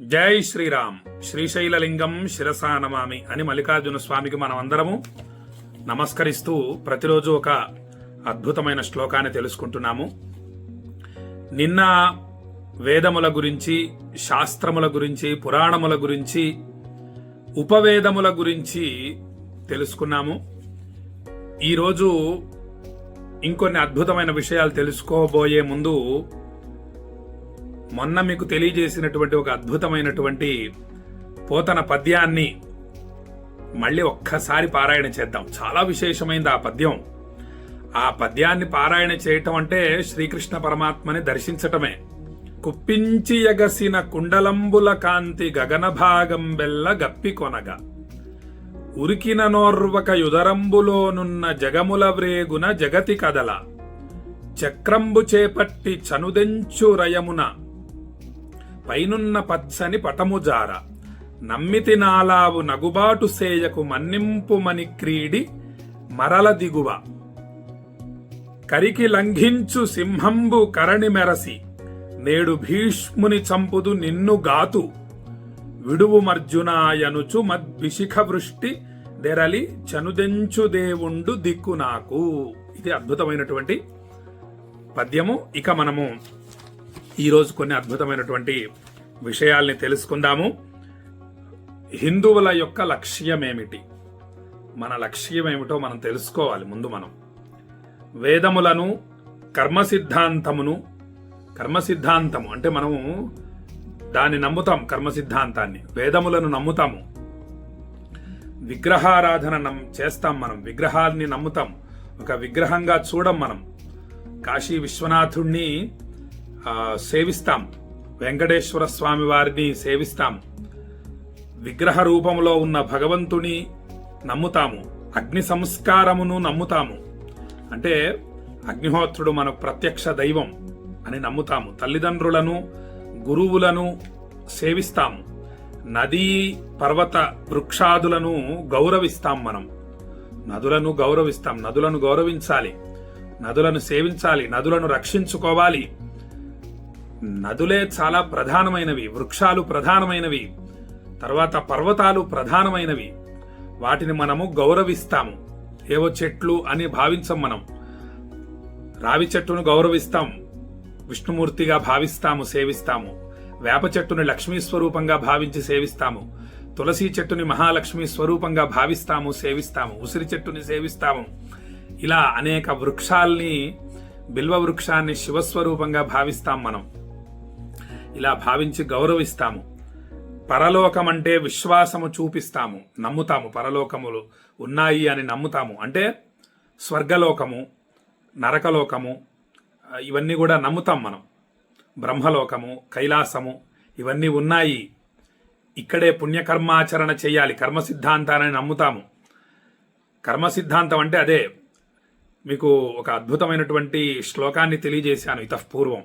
జై శ్రీరామ్. శ్రీశైలలింగం శిరసా నమామి అని మల్లికార్జున స్వామికి మనం అందరము నమస్కరిస్తూ ప్రతిరోజు ఒక అద్భుతమైన శ్లోకాన్ని తెలుసుకుంటున్నాము. నిన్న వేదముల గురించి శాస్త్రముల గురించి పురాణముల గురించి ఉపవేదముల గురించి తెలుసుకున్నాము. ఈరోజు ఇంకొన్ని అద్భుతమైన విషయాలు తెలుసుకోబోయే ముందు మొన్న మీకు తెలియజేసినటువంటి ఒక అద్భుతమైనటువంటి పోతన పద్యాన్ని మళ్ళీ ఒక్కసారి పారాయణ చేద్దాం. చాలా విశేషమైంది ఆ పద్యం. ఆ పద్యాన్ని పారాయణ చేయటం అంటే శ్రీకృష్ణ పరమాత్మని దర్శించటమే. కుప్పించి ఎగసిన కుండలంబుల కాంతి గగన భాగం బెల్ల గప్పి కొనగా. ఉరికిన నోర్వక యుదరంబులోనున్న జగముల వ్రేగున జగతి కదల. చక్రంబు చేపట్టి చనుదెంచు రయమున పైనున్న పచ్చని పటముజార. నమ్మితి నాలావు నగుబాటు సేయకు మన్నింపుమని క్రీడి మరల దిగువ. కరికి లంఘించు సింహంబు కరణి మెరసి. నేడు భీష్ముని చంపుదు నిన్ను గాతు. విడువు మర్జునాయనుచు మద్భిషిఖ వృష్టి దెరలి చనుదెంచు దేవుండు దిక్కు నాకు. ఇది అద్భుతమైనటువంటి పద్యము. ఇక మనము ఈరోజు కొన్ని అద్భుతమైనటువంటి విషయాల్ని తెలుసుకుందాము. హిందువుల యొక్క లక్ష్యం ఏమిటి మన లక్ష్యం ఏమిటో మనం తెలుసుకోవాలి ముందు మనం. వేదములను కర్మ సిద్ధాంతమును కర్మ సిద్ధాంతము అంటే మనము దాన్ని నమ్ముతాం కర్మ సిద్ధాంతాన్ని వేదములను నమ్ముతాము. విగ్రహారాధన నమ్ చేస్తాం మనం. విగ్రహాన్ని నమ్ముతాం. ఒక విగ్రహంగా చూడం మనం. కాశీ విశ్వనాథుణ్ణి సేవిస్తాం. వెంకటేశ్వర స్వామి వారిని సేవిస్తాం. విగ్రహ రూపంలో ఉన్న భగవంతుని నమ్ముతాము. అగ్ని సంస్కారమును నమ్ముతాము. అంటే అగ్నిహోత్రుడు మనకు ప్రత్యక్ష దైవం అని నమ్ముతాము. తల్లిదండ్రులను గురువులను సేవిస్తాము. నదీ పర్వత వృక్షాదులను గౌరవిస్తాం మనం. నదులను గౌరవిస్తాం. నదులను గౌరవించాలి. నదులను సేవించాలి. నదులను రక్షించుకోవాలి. నదులే చాలా ప్రధానమైనవి వృక్షాలు ప్రధానమైనవి తర్వాత పర్వతాలు ప్రధానమైనవి. వాటిని మనము గౌరవిస్తాము. ఏవో చెట్లు అని భావించం మనం. రావి చెట్టును గౌరవిస్తాం. విష్ణుమూర్తిగా భావిస్తాము సేవిస్తాము. వేప చెట్టుని లక్ష్మీ స్వరూపంగా భావించి సేవిస్తాము. తులసి చెట్టుని మహాలక్ష్మి స్వరూపంగా భావిస్తాము సేవిస్తాము. ఉసిరి చెట్టుని సేవిస్తాము. ఇలా అనేక వృక్షాల్ని బిల్వ వృక్షాన్ని శివస్వరూపంగా భావిస్తాం మనం. ఇలా భావించి గౌరవిస్తాము. పరలోకం అంటే విశ్వాసము చూపిస్తాము. నమ్ముతాము. పరలోకములు ఉన్నాయి అని నమ్ముతాము. అంటే స్వర్గలోకము నరకలోకము ఇవన్నీ కూడా నమ్ముతాం మనం. బ్రహ్మలోకము కైలాసము ఇవన్నీ ఉన్నాయి. ఇక్కడే పుణ్యకర్మాచరణ చేయాలి. కర్మ సిద్ధాంతాన్ని నమ్ముతాము. కర్మ సిద్ధాంతం అంటే అదే. మీకు ఒక అద్భుతమైనటువంటి శ్లోకాన్ని తెలియజేశాను. ఇతఃపూర్వం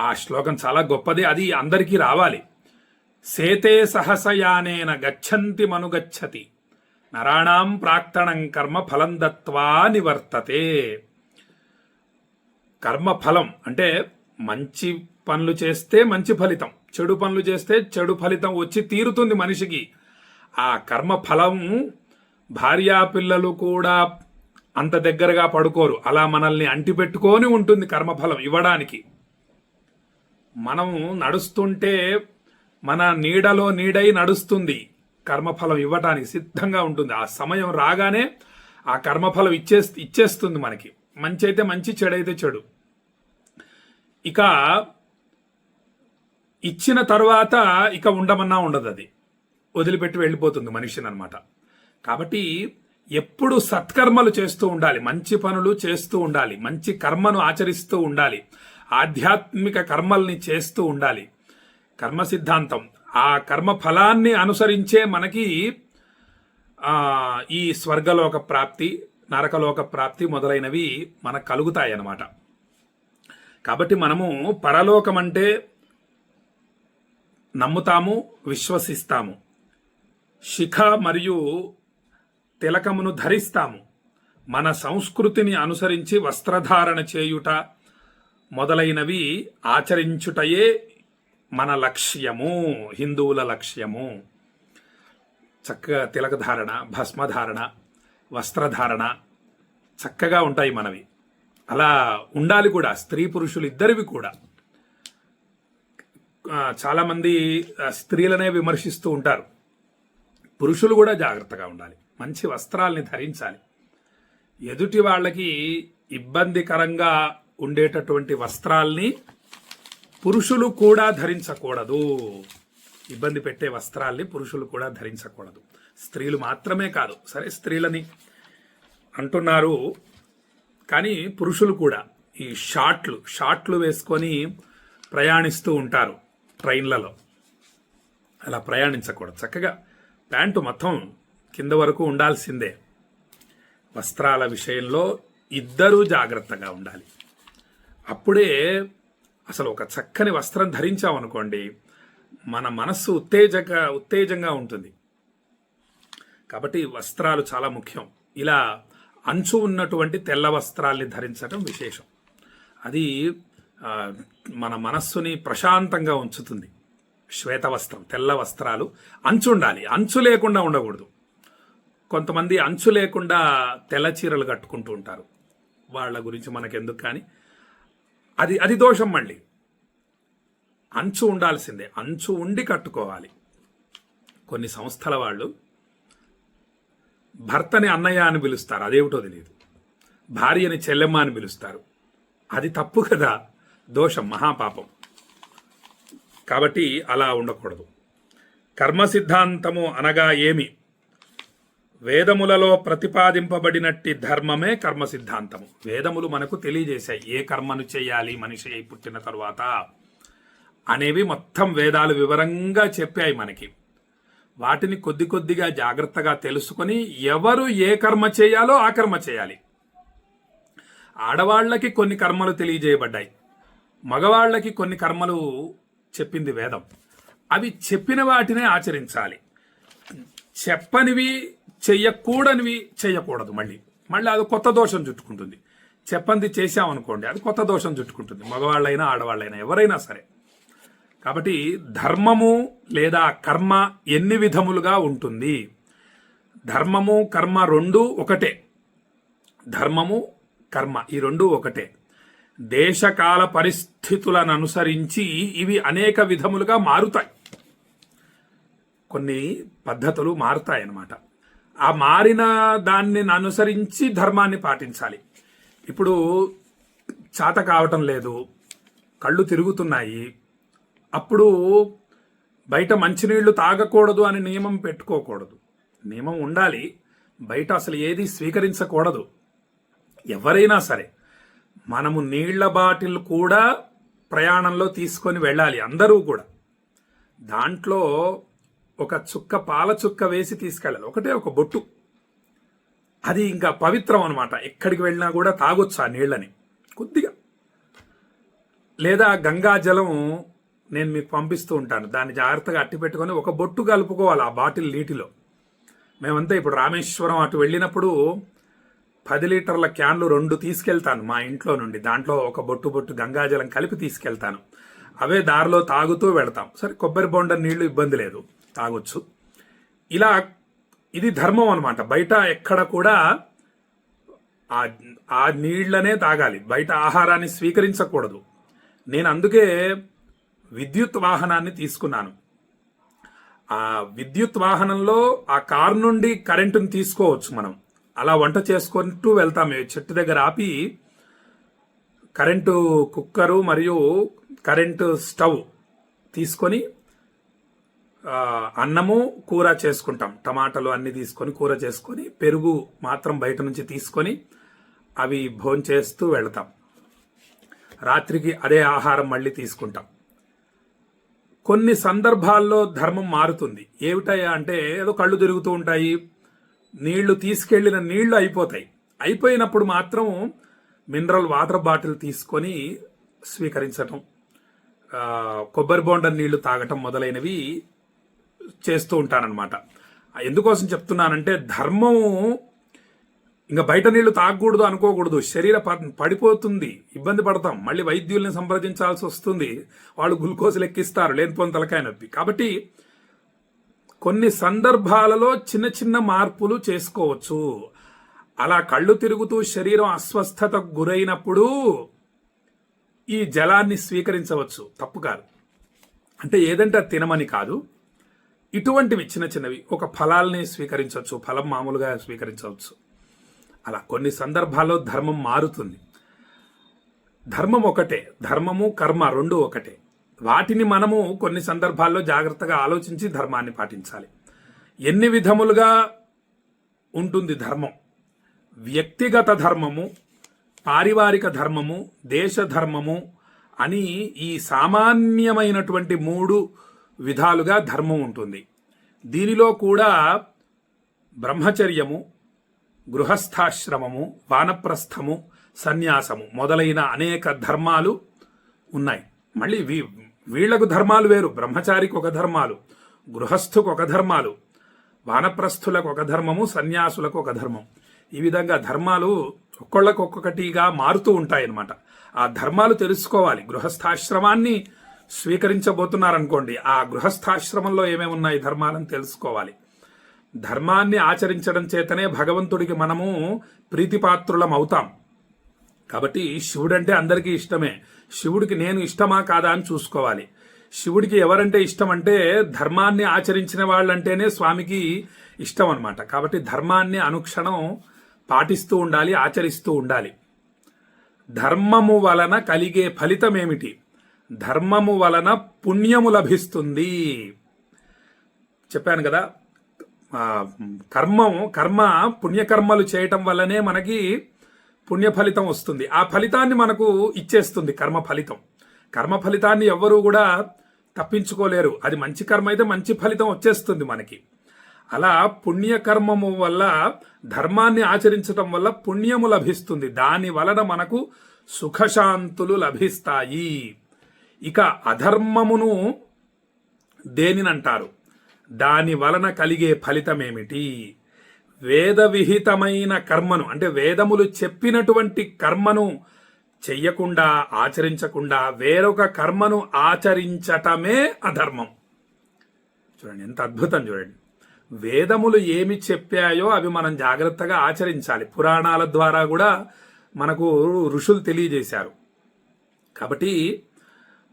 ఆ శ్లోకం చాలా గొప్పది అది అందరికీ రావాలి. సేతే సహసయానేన గచ్చంతి మనుగచ్చతి నరాణాం ప్రాక్తణం కర్మ ఫలం దత్వా నివర్తతే. కర్మ ఫలం అంటే మంచి పనులు చేస్తే మంచి ఫలితం చెడు పనులు చేస్తే చెడు ఫలితం వచ్చి తీరుతుంది మనిషికి. ఆ కర్మ ఫలం భార్యా పిల్లలు కూడా అంత దగ్గరగా పడుకోరు అలా మనల్ని అంటిపెట్టుకొని ఉంటుంది కర్మఫలం ఇవ్వడానికి. మనం నడుస్తుంటే మన నీడలో నీడై నడుస్తుంది. కర్మఫలం ఇవ్వటానికి సిద్ధంగా ఉంటుంది. ఆ సమయం రాగానే ఆ కర్మఫలం ఇచ్చే ఇచ్చేస్తుంది మనకి. మంచి అయితే మంచి చెడు అయితే చెడు. ఇక ఇచ్చిన తర్వాత ఇక ఉండమన్నా ఉండదు అది. వదిలిపెట్టి వెళ్ళిపోతుంది మనిషిని అనమాట కాబట్టి ఎప్పుడు సత్కర్మలు చేస్తూ ఉండాలి. మంచి పనులు చేస్తూ ఉండాలి. మంచి కర్మను ఆచరిస్తూ ఉండాలి. ఆధ్యాత్మిక కర్మల్ని చేస్తూ ఉండాలి. కర్మ సిద్ధాంతం ఆ కర్మ ఫలాన్ని అనుసరించే మనకి ఈ స్వర్గలోక ప్రాప్తి నరకలోక ప్రాప్తి మొదలైనవి మనకు కలుగుతాయి అన్నమాట కాబట్టి మనము పరలోకం అంటే నమ్ముతాము విశ్వసిస్తాము. శిఖ మరియు తిలకమును ధరిస్తాము. మన సంస్కృతిని అనుసరించి వస్త్రధారణ చేయుట మొదలైనవి ఆచరించుటయే మన లక్ష్యము హిందువుల లక్ష్యము. చక్కగా తిలకధారణ భస్మధారణ వస్త్రధారణ చక్కగా ఉంటాయి మనవి. అలా ఉండాలి కూడా స్త్రీ పురుషులు ఇద్దరివి కూడా చాలామంది స్త్రీలనే విమర్శిస్తూ ఉంటారు. పురుషులు కూడా జాగ్రత్తగా ఉండాలి. మంచి వస్త్రాల్ని ధరించాలి. ఎదుటి వాళ్ళకి ఇబ్బందికరంగా ఉండేటటువంటి వస్త్రాల్ని పురుషులు కూడా ధరించకూడదు. ఇబ్బంది పెట్టే వస్త్రాల్ని పురుషులు కూడా ధరించకూడదు. స్త్రీలు మాత్రమే కాదు. సరే స్త్రీలని అంటున్నారు. కానీ పురుషులు కూడా ఈ షార్ట్లు షార్ట్లు వేసుకొని ప్రయాణిస్తూ ఉంటారు ట్రైన్లలో. అలా ప్రయాణించకూడదు. చక్కగా ప్యాంటు మొత్తం కింద వరకు ఉండాల్సిందే. వస్త్రాల విషయంలో ఇద్దరూ జాగ్రత్తగా ఉండాలి. అప్పుడే అసలు ఒక చక్కని వస్త్రం ధరించామనుకోండి మన మనస్సు ఉత్తేజక ఉత్తేజంగా ఉంటుంది. కాబట్టి వస్త్రాలు చాలా ముఖ్యం. ఇలా అంచు ఉన్నటువంటి తెల్ల వస్త్రాల్ని ధరించడం విశేషం. అది మన మనస్సుని ప్రశాంతంగా ఉంచుతుంది. శ్వేత వస్త్రం తెల్ల వస్త్రాలు అంచు ఉండాలి. అంచు లేకుండా ఉండకూడదు. కొంతమంది అంచు లేకుండా తెల్ల చీరలు కట్టుకుంటూ ఉంటారు. వాళ్ళ గురించి మనకెందుకు కానీ అది అది దోషం మళ్ళీ. అంచు ఉండాల్సిందే. అంచు ఉండి కట్టుకోవాలి. కొన్ని సంస్థల వాళ్ళు భర్తని అన్నయ్య అని పిలుస్తారు. అదేమిటో తెలియదు భార్యని చెల్లెమ్మ అని పిలుస్తారు. అది తప్పు కదా. దోషం మహాపాపం. కాబట్టి అలా ఉండకూడదు. కర్మ సిద్ధాంతము అనగా ఏమి? వేదములలో ప్రతిపాదింపబడినట్టి ధర్మమే కర్మ సిద్ధాంతము వేదములు మనకు తెలియజేశాయి. ఏ కర్మను చేయాలి మనిషి అయి పుట్టిన తరువాత అనేవి మొత్తం వేదాలు వివరంగా చెప్పాయి మనకి. వాటిని కొద్ది కొద్దిగా జాగ్రత్తగా తెలుసుకొని ఎవరు ఏ కర్మ చేయాలో ఆ కర్మ చేయాలి. ఆడవాళ్ళకి కొన్ని కర్మలు తెలియజేయబడ్డాయి. మగవాళ్ళకి కొన్ని కర్మలు చెప్పింది వేదం. అవి చెప్పిన వాటినే ఆచరించాలి. చెప్పనివి చెయ్యకూడనివి చేయకూడదు మళ్ళీ. మళ్ళీ అది కొత్త దోషం చుట్టుకుంటుంది. చెప్పంది చేశామనుకోండి అది కొత్త దోషం చుట్టుకుంటుంది. మగవాళ్ళైనా ఆడవాళ్ళైనా ఎవరైనా సరే. కాబట్టి ధర్మము లేదా కర్మ ఎన్ని విధములుగా ఉంటుంది? ధర్మము కర్మ రెండు ఒకటే. ధర్మము కర్మ ఈ రెండు ఒకటే. దేశకాల పరిస్థితులను అనుసరించి ఇవి అనేక విధములుగా మారుతాయి. కొన్ని పద్ధతులు మారుతాయి అన్నమాట ఆ మారిన దాన్ని అనుసరించి ధర్మాన్ని పాటించాలి. ఇప్పుడు చాత కావటం లేదు కళ్ళు తిరుగుతున్నాయి అప్పుడు బయట మంచినీళ్ళు తాగకూడదు అని నియమం పెట్టుకోకూడదు. నియమం ఉండాలి బయట అసలు ఏది స్వీకరించకూడదు. ఎవరైనా సరే మనము నీళ్ళ బాటిల్ కూడా ప్రయాణంలో తీసుకొని వెళ్ళాలి అందరూ కూడా. దాంట్లో ఒక చుక్క పాల చుక్క వేసి తీసుకెళ్ళాలి. ఒకటే ఒక బొట్టు. అది ఇంకా పవిత్రం అనమాట ఎక్కడికి వెళ్ళినా కూడా తాగొచ్చు ఆ నీళ్ళని. కొద్దిగా. లేదా గంగా జలం నేను మీకు పంపిస్తూ ఉంటాను. దాన్ని జాగ్రత్తగా అట్టి పెట్టుకొని ఒక బొట్టు కలుపుకోవాలి ఆ బాటిల్ నీటిలో. మేమంతా ఇప్పుడు రామేశ్వరం అటు వెళ్ళినప్పుడు పది లీటర్ల క్యాన్లు రెండు తీసుకెళ్తాను మా ఇంట్లో నుండి. దాంట్లో ఒక బొట్టు బొట్టు గంగాజలం కలిపి తీసుకెళ్తాను. అవే దారిలో తాగుతూ వెళతాం. సరే కొబ్బరి బొండ నీళ్ళు ఇబ్బంది లేదు. తాగొచ్చు. ఇలా ఇది ధర్మం అనమాట బయట ఎక్కడ కూడా ఆ ఆ నీళ్ళనే తాగాలి. బయట ఆహారాన్ని స్వీకరించకూడదు. నేను అందుకే విద్యుత్ వాహనాన్ని తీసుకున్నాను. ఆ విద్యుత్ వాహనంలో ఆ కార్ నుండి కరెంటుని తీసుకోవచ్చు మనం. అలా వంట చేసుకుంటూ వెళ్తాం. చెట్టు దగ్గర ఆపి కరెంటు కుక్కరు మరియు కరెంటు స్టవ్ తీసుకొని అన్నము కూర చేసుకుంటాం. టమాటాలు అన్ని తీసుకొని కూర చేసుకొని పెరుగు మాత్రం బయట నుంచి తీసుకొని అవి భోంచేస్తూ వెళతాం. రాత్రికి అదే ఆహారం మళ్ళీ తీసుకుంటాం. కొన్ని సందర్భాల్లో ధర్మం మారుతుంది. ఏమిటయ్యా అంటే ఏదో కళ్ళు తిరుగుతూ ఉంటాయి నీళ్ళు తీసుకెళ్ళిన నీళ్ళు అయిపోతాయి. అయిపోయినప్పుడు మాత్రం మినరల్ వాటర్ బాటిల్ తీసుకొని స్వీకరించటం కొబ్బరి బోండ నీళ్ళు తాగటం మొదలైనవి చేస్తూ ఉంటానన్నమాట. ఎందుకోసం చెప్తున్నానంటే ధర్మం ఇంకా బయట నీళ్ళు తాగకూడదు అనుకోకూడదు. శరీర పడిపోతుంది. ఇబ్బంది పడతాం. మళ్ళీ వైద్యుల్ని సంప్రదించాల్సి వస్తుంది. వాళ్ళు గ్లూకోజ్ లెక్కిస్తారు లేనిపోని తలకాయ నొప్పి. కాబట్టి కొన్ని సందర్భాలలో చిన్న చిన్న మార్పులు చేసుకోవచ్చు. అలా కళ్ళు తిరుగుతూ శరీరం అస్వస్థతకు గురైనప్పుడు ఈ జలాన్ని స్వీకరించవచ్చు. తప్పు కాదు. అంటే ఏదంటే అది తినమని కాదు. ఇటువంటివి చిన్న చిన్నవి. ఒక ఫలాల్ని స్వీకరించవచ్చు ఫలం మామూలుగా స్వీకరించవచ్చు. అలా కొన్ని సందర్భాల్లో ధర్మం మారుతుంది. ధర్మం ఒకటే ధర్మము కర్మ రెండు ఒకటే. వాటిని మనము కొన్ని సందర్భాల్లో జాగ్రత్తగా ఆలోచించి ధర్మాన్ని పాటించాలి. ఎన్ని విధములుగా ఉంటుంది ధర్మం? వ్యక్తిగత ధర్మము పారివారిక ధర్మము దేశ ధర్మము అని ఈ సామాన్యమైనటువంటి మూడు విధాలుగా ధర్మం ఉంటుంది. దీనిలో కూడా బ్రహ్మచర్యము గృహస్థాశ్రమము వానప్రస్థము సన్యాసము మొదలైన అనేక ధర్మాలు ఉన్నాయి. మళ్ళీ వీ వీళ్ళకు ధర్మాలు వేరు బ్రహ్మచారికి ఒక ధర్మాలు గృహస్థుకు ఒక ధర్మాలు వానప్రస్థులకు ఒక ధర్మము సన్యాసులకు ఒక ధర్మం. ఈ విధంగా ధర్మాలు ఒక్కొక్కటిగా మారుతూ ఉంటాయన్నమాట. ఆ ధర్మాలు తెలుసుకోవాలి. గృహస్థాశ్రమాన్ని స్వీకరించబోతున్నారనుకోండి ఆ గృహస్థాశ్రమంలో ఏమేమి ఉన్నాయి ధర్మాలను తెలుసుకోవాలి. ధర్మాన్ని ఆచరించడం చేతనే భగవంతుడికి మనము ప్రీతిపాత్రులం అవుతాం కాబట్టి శివుడు అంటే అందరికీ ఇష్టమే. శివుడికి నేను ఇష్టమా కాదా అని చూసుకోవాలి. శివుడికి ఎవరంటే ఇష్టం అంటే ధర్మాన్ని ఆచరించిన వాళ్ళంటేనే స్వామికి ఇష్టం అనమాట కాబట్టి ధర్మాన్ని అనుక్షణం పాటిస్తూ ఉండాలి ఆచరిస్తూ ఉండాలి. ధర్మము వలన కలిగే ఫలితం ఏమిటి ధర్మము వలన పుణ్యము లభిస్తుంది. చెప్పాను కదా కర్మం కర్మ పుణ్యకర్మలు చేయటం వల్లనే మనకి పుణ్య ఫలితం వస్తుంది. ఆ ఫలితాన్ని మనకు ఇచ్చేస్తుంది కర్మ ఫలితం. కర్మ ఫలితాన్ని ఎవ్వరూ కూడా తప్పించుకోలేరు. అది మంచి కర్మ అయితే మంచి ఫలితం వచ్చేస్తుంది మనకి. అలా పుణ్యకర్మము వల్ల ధర్మాన్ని ఆచరించటం వల్ల పుణ్యము లభిస్తుంది. దాని వలన మనకు సుఖశాంతులు లభిస్తాయి. ఇక అధర్మమును దేనినంటారు? దాని వలన కలిగే ఫలితమేమిటి? ఏమిటి వేదవిహితమైన కర్మను అంటే వేదములు చెప్పినటువంటి కర్మను చెయ్యకుండా ఆచరించకుండా వేరొక కర్మను ఆచరించటమే అధర్మం. చూడండి ఎంత అద్భుతం చూడండి. వేదములు ఏమి చెప్పాయో అవి మనం జాగ్రత్తగా ఆచరించాలి. పురాణాల ద్వారా కూడా మనకు ఋషులు తెలియజేశారు. కాబట్టి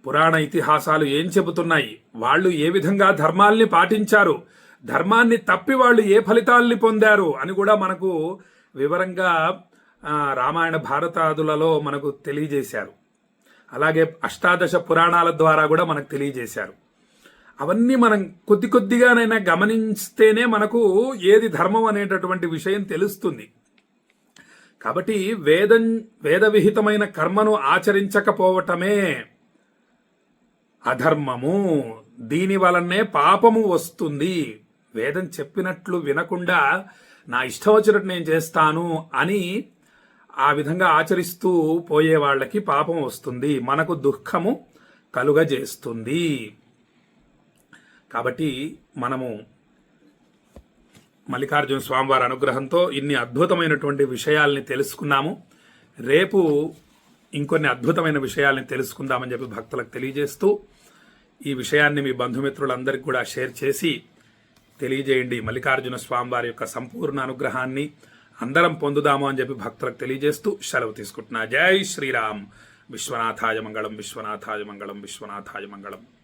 పురాణ ఇతిహాసాలు ఏం చెబుతున్నాయి? వాళ్ళు ఏ విధంగా ధర్మాల్ని పాటించారు? ధర్మాన్ని తప్పి వాళ్ళు ఏ ఫలితాల్ని పొందారు? అని కూడా మనకు వివరంగా రామాయణ భారతాదులలో మనకు తెలియజేశారు. అలాగే అష్టాదశ పురాణాల ద్వారా కూడా మనకు తెలియజేశారు. అవన్నీ మనం కొద్ది కొద్దిగానైనా గమనిస్తేనే మనకు ఏది ధర్మం అనేటటువంటి విషయం తెలుస్తుంది. కాబట్టి వేదం వేదవిహితమైన కర్మను ఆచరించకపోవటమే అధర్మము. దీని వలనే పాపము వస్తుంది. వేదం చెప్పినట్లు వినకుండా నా ఇష్టం వచ్చినట్టు నేను చేస్తాను అని ఆ విధంగా ఆచరిస్తూ పోయే వాళ్ళకి పాపం వస్తుంది. మనకు దుఃఖము కలుగజేస్తుంది. కాబట్టి మనము మల్లికార్జున స్వామివారి అనుగ్రహంతో ఇన్ని అద్భుతమైనటువంటి విషయాల్ని తెలుసుకున్నాము. రేపు ఇంకొన్ని అద్భుతమైన విషయాల్ని తెలుసుకుందామని చెప్పి భక్తులకు తెలియజేస్తూ ఈ విషయాన్ని మీ బంధుమిత్రులందరికీ కూడా షేర్ చేసి తెలియజేయండి. మల్లికార్జున స్వామివారి యొక్క సంపూర్ణ అనుగ్రహాన్ని అందరం పొందుదాము అని చెప్పి భక్తులకు తెలియజేస్తూ సెలవు తీసుకుంటున్నా. జై శ్రీరామ్. విశ్వనాథాయ మంగళం విశ్వనాథాయ మంగళం విశ్వనాథాయ మంగళం.